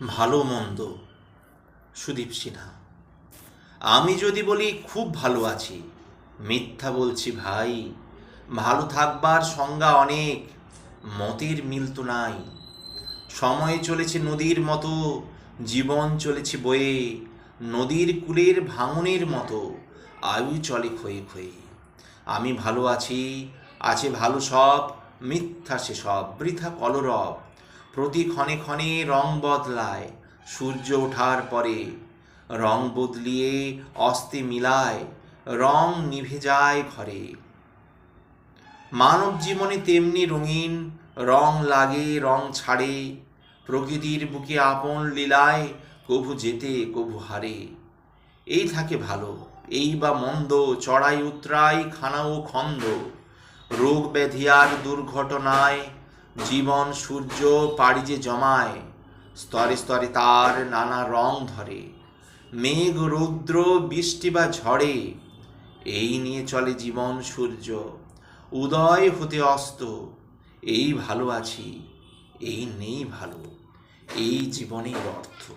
ভালো মন্দ, সুদীপ সিনহা। আমি যদি বলি খুব ভালো আছি, মিথ্যা বলছি ভাই, ভালো থাকবার সংজ্ঞা অনেক, মতের মিল তো নাই। সময় চলেছে নদীর মতো, জীবন চলেছে বয়ে, নদীর কুলের ভাঙনের মতো, আয়ু চলে ক্ষয়ে ক্ষয়ে। আমি ভালো আছি, আছে ভালো সব, মিথ্যা সে সব, বৃথা কলরব। প্রতি ক্ষণে ক্ষণে রং বদলায়, সূর্য ওঠার পরে। রং বদলিয়ে অস্তে মিলায়, রং নিভে যায় ঘরে। মানব জীবনে তেমনি রঙিন, রং লাগে, রং ছাড়ে। প্রকৃতির বুকে আপন লীলায় কভু যেতে, কভু হারে। এই থাকে ভালো, এই বা মন্দ চড়াই উতরাই খানা ও খন্দ। রোগ ব্যাধি আর দুর্ঘটনায় জীবন, সূর্য, পাড়ি যে জমায়, স্তরে স্তরে তার নানা রং ধরে। মেঘ, রৌদ্র, বৃষ্টি বা ঝড়ে, এই নিয়ে চলে জীবন, সূর্য। উদয় হতে অস্ত, এই ভালো আছি, এই নেই ভালো, এই জীবনেই অর্থ